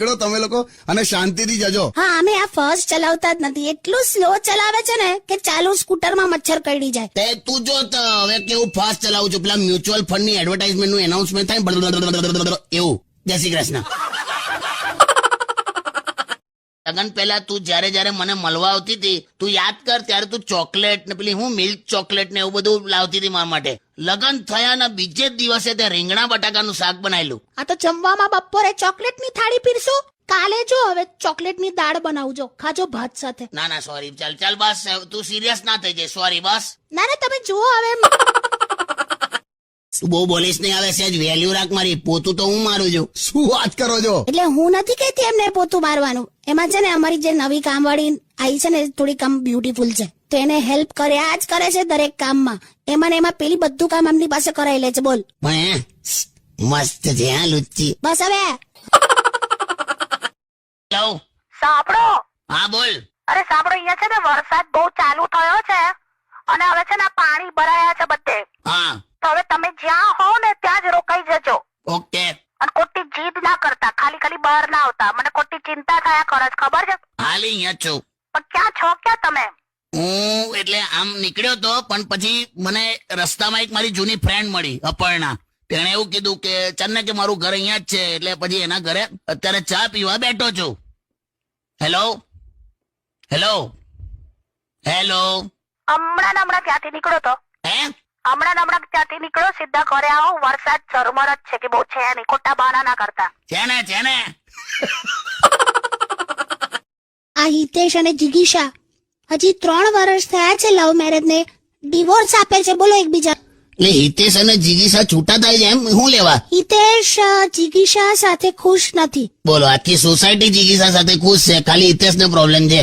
નીકળો તમે લોકો અને શાંતિથી જજો. હા અમે આ ફર્સ્ટ ચલાવતા જ નથી. એટલું સ્લો ચલાવે છે ને કે ચાલુ સ્કૂટરમાં મચ્છર કરડી જાય. તે તું જો તો હવે કેવું ફાસ્ટ ચલાવું છું. પેલા મ્યુચ્યુઅલ ફંડની એડવર્ટાઇઝમેન્ટનું એનાઉન્સમેન્ટ થાય એવું. જય શ્રી કૃષ્ણ. લગન પહેલા તું જયારે જ્યારે મને મળવા આવતી હતી તું યાદ કર ત્યારે તું ચોકલેટ ને પેલી હું મિલ્ક ચોકલેટ ને એવું બધું લાવતી હતી મારા માટે. લગ્ન થયા ના બીજે જ દિવસે તે રીંગણા બટાકાનું શાક બનાવેલું આ તો જમવામાં બપોરે ચોકલેટની થાળી પીરસો કાલે જો હવે ચોકલેટની દાળ બનાવજો. ખાજો ભાત સાથે. ના ના સોરી ચાલ ચાલ બસ તું સિરિયસ ના થઈ જાય સોરી બસ. ના ના તમે જુઓ હવે. તું બહુ બોલીશ નહીં આવે સેજ વેલ્યુ રાખ મારી પોતું તો હું મારું છું. શું વાત કરો છો? એટલે હું નથી કહેતી એમને પોતું મારવાનું. એમાં છે ને અમારી જે નવી કામવાળી આવી છે ને થોડી કામ બ્યુટીફુલ છે. તો એને હેલ્પ કર્યા જ કરે છે દરેક કામમાં. એમાં ને એમાં પેલી બધું કામ એમની પાસે કરાવી લે છે. બોલ. પણ મસ્ત છે હા લુચ્ચી. બસ હવે. સાંભળો. હા બોલ. અરે સાંભળો અહીંયા છે ને વરસાદ બહુ ચાલુ થયો છે અને હવે છે ને પાણી ભરાયા છે બધે. હા. તો હવે તમે જ્યાં હો ને ત્યાં જ રોકાઈ જજો. ઓકે અને ખોટી જીદ ના કરતા ખાલી ખાલી બહાર ના આવતા. મને ખોટી ચિંતા થયા કરે છે. ખબર છે? હાલી અહીંયા છું. પણ ક્યાં છો ક્યાં તમે? હું એટલે આમ નીકળ્યો તો પણ પછી મને રસ્તામાં એક મારી જૂની ફ્રેન્ડ મળી અપર્ણા. તેણે એવું કીધું કે ચાલ ને કે મારું ઘર અહીંયા જ છે એટલે પછી એના ઘરે અત્યારે ચા પીવા બેઠો છું. હેલો હેલો હેલો હમણાં ને હમણાં ક્યાંથી નીકળ્યો તો? હે? હમણાં હમણાં ક્યાંથી નીકળ્યો સીધા ઘરે આવો વરસાદ ઝરમર જ છે કે બહુ છે નહીં ખોટા બહાના ના કરતા. છે ને છે ને આ હિતેશ અને જિગીશા. હજી ત્રણ વર્ષ થયા છે લવ મેરેજ ને. ડિવોર્સ આપે છે બોલો એકબીજા. એટલે હિતેશ અને જીગીશા છૂટા થાય છે એમ? હું લેવા? હિતેશ જીગીશા સાથે ખુશ નથી. બોલો આખી સોસાયટી જીગીશા સાથે ખુશ છે. ખાલી હિતેશ ને પ્રોબ્લેમ છે.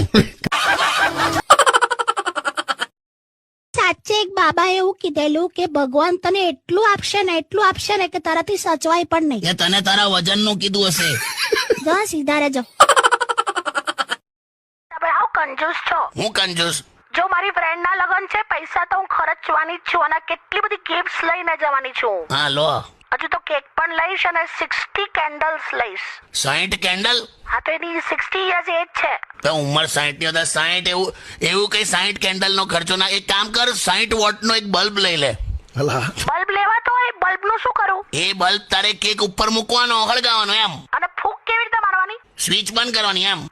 સાચે એક બાબા એવું કીધેલું કે ભગવાન તને એટલું આપશે ને એટલું આપશે ને કે તારાથી સચવાય પણ નહીં. તને તારા વજનનું કીધું હશે. જા સીધા રહેજો. કંજૂસ છો? હું કંજૂસ. જો મારી ફ્રેન્ડ ના લગન છે પૈસા તો હું ખર્ચવાની જ છું અને કેટલી બધી ગિફ્ટ લઈને જવાની છું. હા લો. હજુ તો કેક પણ લઈશ અને સિક્સટી કેન્ડલ્સ લઈશ. સાઈઠ કેન્ડલ હા તો એની સિક્સટી યર્સ એજ છે. તો ઉંમર સાહીઠની હતા સાહીઠ એવું એવું કઈ સાહીઠ કેન્ડલ નો ખર્ચો ના. એક કામ કર સાહીઠ વોટ નો એક બલ્બ લઈ લે. બલ્બ લેવા તો હોય બલ્બનું શું કરું? એ બલ્બ તારે કેક ઉપર મૂકવાનો હળગાવાનો એમ. અને ફૂક કેવી રીતે મારવાની? સ્વિચ બંધ કરવાની એમ.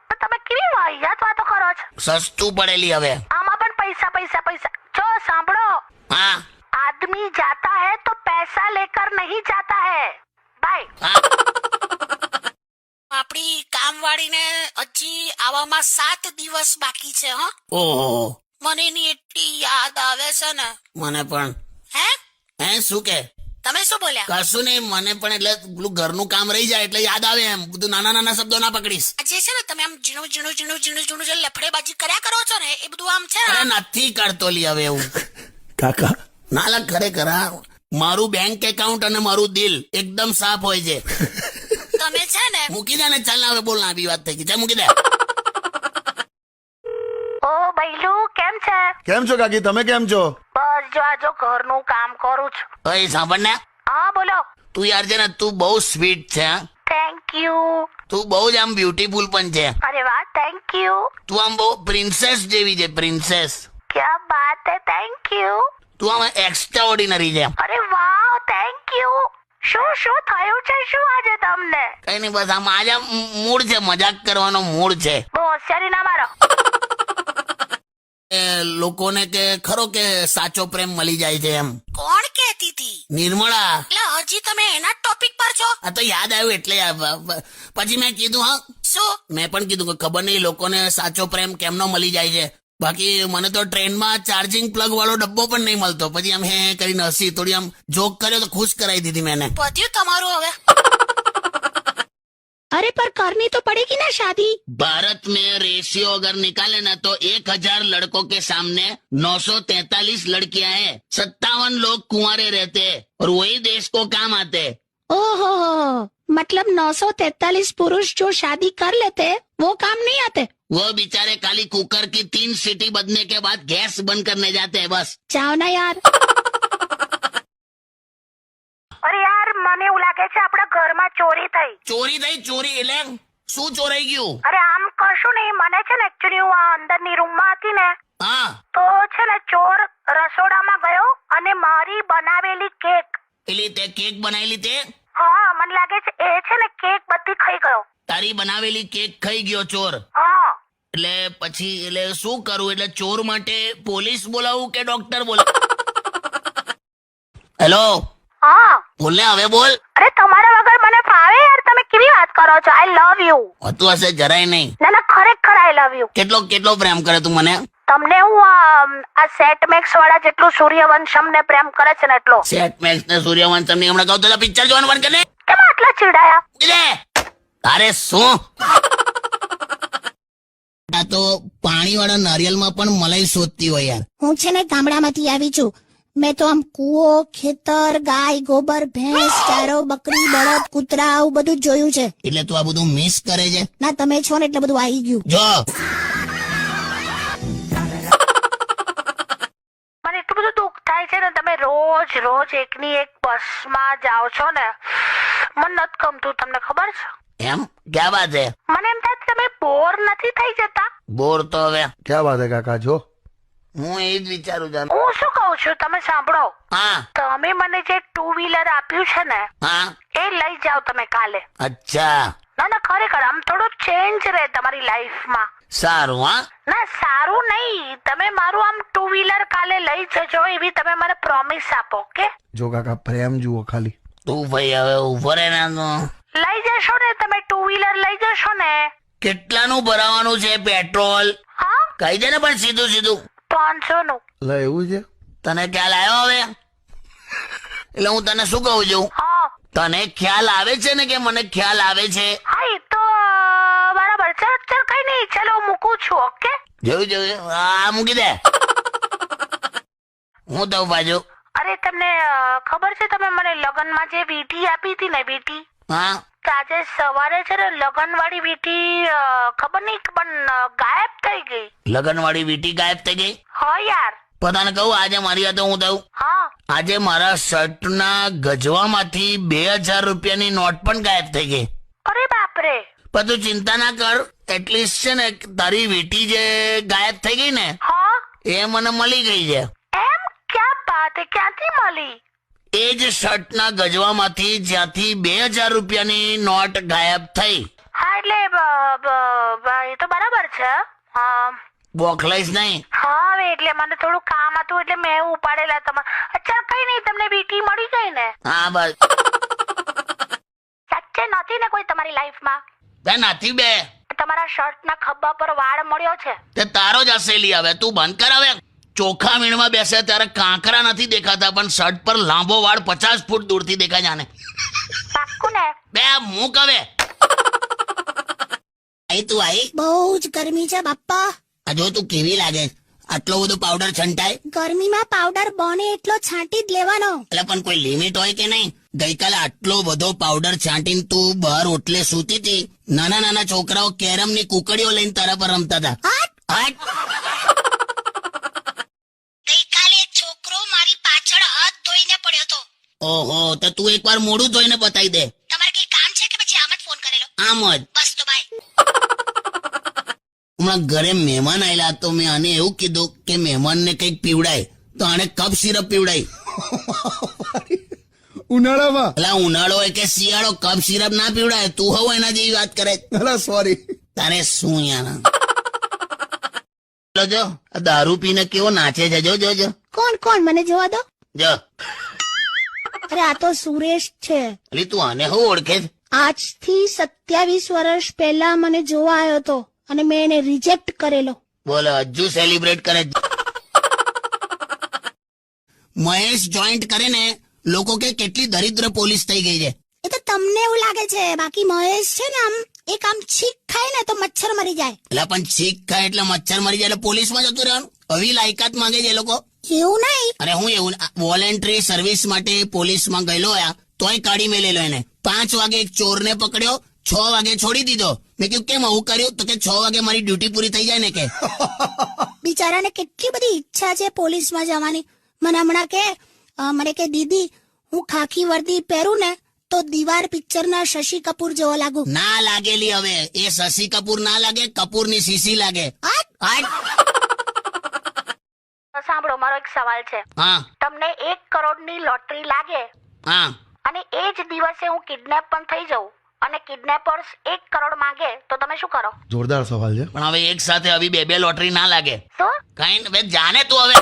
કેટલી વાહિયાત વાતો કરો છો સસ્તું પડેલી હવે. આમાં પણ પૈસા પૈસા પૈસા. જો સાંભળો. હા. આદમી જાતા હે તો પૈસા લેકર નહીં જાતા હે. બાય આપણી કામવાળીને હજી આવામાં સાત દિવસ બાકી છે હા. ઓહો. મને એની એટલી યાદ આવે છે ને. મને પણ. હે? હે શું કે? તમે શું બોલ્યા? કશું નહીં મને પણ એટલે પેલું ઘરનું કામ રહી જાય એટલે યાદ આવે એમ. બધું નાના નાના શબ્દો ના પકડીશ. આ જે છે ને તમે આમ ઝીણું ઝીણું ઝીણું ઝીણું ઝીણું જે લફડેબાજી કર્યા કરો છો ને એ બધું આમ છે ને? અરે નથી કરતો લી હવે એવું. કાકા. ના લા ખરેખર હા મારું બેંક એકાઉન્ટ અને મારું દિલ એકદમ સાફ હોય છે. તમે છે ને? મૂકી દે ને ચાલ ને હવે બોલ ના આવી વાત થઈ ગઈ. ચાલ મૂકી દે. ઓ બૈલું કેમ છે? કેમ છો કાકી? તમે કેમ છો? જો આ ઘરનું કામ કરું છું. એ સાંભળ હા બોલો. તું યાર છે ને તું બહુ સ્વીટ છે થેન્ક યુ તું બહુ જ આમ બ્યુટીફુલ પણ છે. અરે વાહ થેન્ક યુ તું આમ બહુ પ્રિન્સેસ જેવી છે પ્રિન્સેસ ક્યા બાત હે થેન્ક યુ તું આમ એક્સ્ટ્રા ઓર્ડિનરી છે. અરે વાહ થેન્ક યુ શું શું થયું છે શું આજે તમને? કઈ નહીં બસ આમ આજે મૂડ છે મજાક કરવાનો મૂડ છે. બહુ હોશિયારી ના મારો. લોકોને કે ખરો કે સાચો પ્રેમ મળી જાય છે એમ. કોણ કહેતી હતી નિર્મળા. એટલે હજી તમે એના ટોપિક પર છો? આ તો યાદ આવ્યું એટલે પછી મેં કીધું હા. શું? મેં પણ કીધું કે ખબર નહીં લોકોને સાચો પ્રેમ કેમનો મળી જાય છે. બાકી મને તો ટ્રેનમાં ચાર્જિંગ પ્લગ વાળો ડબ્બો પણ નહીં મળતો. પછી આમ હે કરીને હસી થોડી આમ જોક કર્યો તો ખુશ કરાવી દીધી મેને પત્યું તમારું હવે. अरे पर करनी तो पड़ेगी ना शादी। भारत में रेशियो अगर निकाले ना तो एक हज़ार लड़कों के सामने नौ सौ तैतालीस लड़कियाँ है। सत्तावन लोग कुआरे रहते हैं और वही देश को काम आते ओहो मतलब 943 पुरुष जो शादी कर लेते वो काम नहीं आते? वो बेचारे काली कुकर की तीन सीटी बदने के बाद गैस बंद करने जाते हैं बस। चाहो ना यार। મને એવું લાગે છે આપણા ઘરમાં ચોરી થઈ. ચોરી થઈ ચોરી એટલે શું ચોરાઈ ગયું? અરે આમ કશું નહીં મને છે ને એકચ્યુઅલી હું અંદરની રૂમમાં હતી ને હા. તો છે ને ચોર રસોડામાં ગયો અને મારી બનાવેલી કેક. એટલે તે કેક બનાવેલી તે? હા મને લાગે છે એ છે ને કેક બધી ખાઈ ગયો. તારી બનાવેલી કેક ખાઈ ગયો ચોર? હા. એટલે પછી એટલે શું કરું? એટલે ચોર માટે પોલીસ બોલાવું કે ડોક્ટર બોલાવું? હેલો હા. બોલ ને હવે બોલ. અરે તમારા વગર મને ફાવે યાર. તમે કેવી વાત કરો છો? આઈ લવ યુ હોતું હશે જરાય નહીં. ના ના ખરેખર આઈ લવ યુ કેટલો કેટલો પ્રેમ કરે તું મને? તમને હું આ સેટ મેક્સ વાળા જેટલું સૂર્યવંશમ ને પ્રેમ કરે છે ને એટલો. સેટ મેક્સ ને સૂર્યવંશમની હમણાં કહું તો પિક્ચર જોવાનું બંધ કરી કેમ આટલા ચીડાયા? તારે શું? આ તો પાણી વાળા નારિયેલમાં પણ મલાઈ શોધતી હોય યાર. હું છે ને ગામડામાંથી આવી છું. મેં તો આમ કૂવો ખેતર ગાય ગોબર ભેંસ ચારો બકરી બળદ કૂતરા આવું બધું જોયું છે. એટલે તું આ બધું મિસ કરે છે? ના તમે છો ને એટલે બધું આવી ગયું. જો. મને એટલું બધું દુઃખ થાય છે ને તમે રોજ રોજ એકની એક બસમાં જાઓ છો ને મને નથી ગમતું તમને ખબર છે? એમ? ક્યાં વાત છે? મને એમ થાય તમે બોર નથી થઈ જતા. બોર તો હવે ક્યાં વાત છે કાકા જો. હું એ જ વિચારું છું. હું શું કહું છું? તમે સાંભળો. હા. તમે મને જે ટુ વ્હીલર આપ્યું છે ને હા. એ લઈ જાઓ તમે કાલે. અચ્છા. ના ના ખરેખર આમ થોડું ચેન્જ રહે તમારી લાઈફમાં સારું હા? ના સારું નહીં. તમે મારું આમ ટુ વ્હીલર કાલે લઈ જજો એવી તમે મને પ્રોમિસ આપો કે જો કાકા પ્રેમ જુઓ ખાલી. તું ભાઈ હવે ઊભો રહે ના લઈ જશો ને તમે ટુ વ્હીલર લઈ જશો ને. કેટલાનું ભરાવાનું છે? પેટ્રોલ હા? કહી દે ને પણ સીધું સીધું. પાંચસો નું લે એવું છે? તને ખ્યાલ આવ્યો હવે? એટલે હું તને શું કહું છું? તને ખ્યાલ આવે છે ને કે મને ખ્યાલ આવે છે? હા એ તો બરાબર. ચાલ ચાલ કઈ નહીં. ચાલો હું મૂકું છું ઓકે? જોયું જોયું? આ મૂકી દે. હું દઉં બાજુ અરે તમને ખબર છે તમે મને લગ્નમાં જે વીટી આપી હતી ને વીટી? હા. આજે સવારે છે ને લગ્ન વીટી ખબર નહીં પણ ગાયબ થઈ ગઈ. લગનવાળી વીટી ગાયબ થઈ ગઈ? હા યાર. પોતાને કહું આજે મારી હાથે હું થયું? હા. આજે મારા શર્ટના ગજવામાંથી બે હજાર રૂપિયાની નોટ પણ ગાયબ થઈ ગઈ. અરે બાપરે. પણ તું ચિંતા ના કર એટલીસ્ટ છે ને તારી વીટી જે ગાયબ થઈ ગઈ ને હા. એ મને મળી ગઈ છે. એમ? ક્યાં બાત ક્યાંથી મળી? એ જ શર્ટના ગજવામાંથી જ્યાંથી બે હજાર રૂપિયાની નોટ ગાયબ થઈ. હા એટલે એ તો બરાબર છે. હા. બોખલાઈશ નહીં. હા હવે એટલે મને થોડું કામ હતું એટલે મેં ઉપાડેલા તમારે અચ્છા કઈ નહીં તમને બીટી મળી ગઈ ને? હા બસ. સાચે નથી ને કોઈ તમારી લાઈફમાં? બે નથી બે. તમારા શર્ટના ખભા પર વાળ મળ્યો છે. તે તારો જ હસેલી હવે તું બંધ કર હવે. ચોખા મીણમાં બેસે ત્યારે કાંકરા નથી દેખાતા પણ શર્ટ પર લાંબો વાળ પચાસ ફૂટ દૂરથી દેખાય જાને બે મૂક હવે. આઈ તું આઈ. બહુ જ ગરમી છે બાપ્પા. આ જો તું કેવી લાગે? આટલો બધો પાવડર છંટાય? ગરમીમાં પાવડર બને એટલો છાંટી જ લેવાનો. એટલે પણ કોઈ લિમિટ હોય કે નહીં? ગઈકાલે આટલો બધો પાવડર છાંટીને તું બહાર ઓટલે સૂતી હતી. નાના નાના છોકરાઓ કેરમની કુકડીઓ લઈને તારા પર રમતા હતા. હટ. હટ! ઓહો તો તું એકવાર મોડું ધોઈને બતાવી દે. તમારે કઈ કામ છે કે પછી આમ જ ફોન કરેલો? આમ જ. બસ તો બાય હમણાં ઘરે મહેમાન આવેલા તો મેં આને એવું કીધું કે મહેમાનને કંઈક પીવડાય. તો આને કપ સિરપ પીવડાય. ઉનાળામાં? એટલે ઉનાળો હોય કે શિયાળો કપ સિરપ ના પીવડાય. તું હવ એના જેવી વાત કરે. અલા સોરી તારે શું યાર? જો દારૂ પીને કેવો નાચે છે જો જો જો. કોણ કોણ? મને જોવા દો. જો. અરે આ તો સુરેશ છે. એટલે તું આને હું ઓળખે છે? આજથી સત્યાવીસ વર્ષ પહેલા મને જોવા આવ્યો હતો અને મેં એને રિજેક્ટ કરેલો. બોલો હજુ સેલિબ્રેટ કરે છે. મહેશ જોઈન્ટ કરે ને લોકો કે કેટલી દરિદ્ર પોલીસ થઈ ગઈ છે. એ તો તમને એવું લાગે છે બાકી મહેશ છે ને આમ એક આમ છીક ખાય ને તો મચ્છર મરી જાય. એટલે પણ છીક ખાય એટલે મચ્છર મરી જાય એટલે પોલીસમાં જતું રહેવાનું? આવી લાયકાત માંગે છે એ લોકો. એવું નહીં? અરે હું એવું વોલેન્ટરી સર્વિસ માટે પોલીસમાં ગયેલો આ તોય કાઢી મેલેલો એને. પાંચ વાગે એક ચોરને પકડ્યો છ વાગે છોડી દીધો. મેં કીધું કેમ આવું કર્યું? તો કે છ વાગે મારી ડ્યુટી પૂરી થઈ જાય ને કે. બિચારાને કેટલી બધી ઈચ્છા છે પોલીસમાં જવાની. મને હમણાં કે મને કે દીદી હું ખાખી વર્દી પહેરું ને તો દીવાર દીવાર પિક્ચરના શશી કપૂર જેવો લાગુ. ના લાગેલી હવે. એ શશી કપૂર ના લાગે કપૂરની સીસી લાગે. આ હાટ. મારો એક સવાલ છે. હા. તમને એક કરોડની લોટરી લાગે હા. અને એ જ દિવસે હું કિડનેપ પણ થઈ જાઉં અને કિડનેપર્સ એક કરોડ માંગે તો તમે શું કરો? જોરદાર સવાલ છે. પણ હવે એક સાથે આવી બે બે લોટરી ના લાગે. શું? કઈ ન- જાને તું હવે.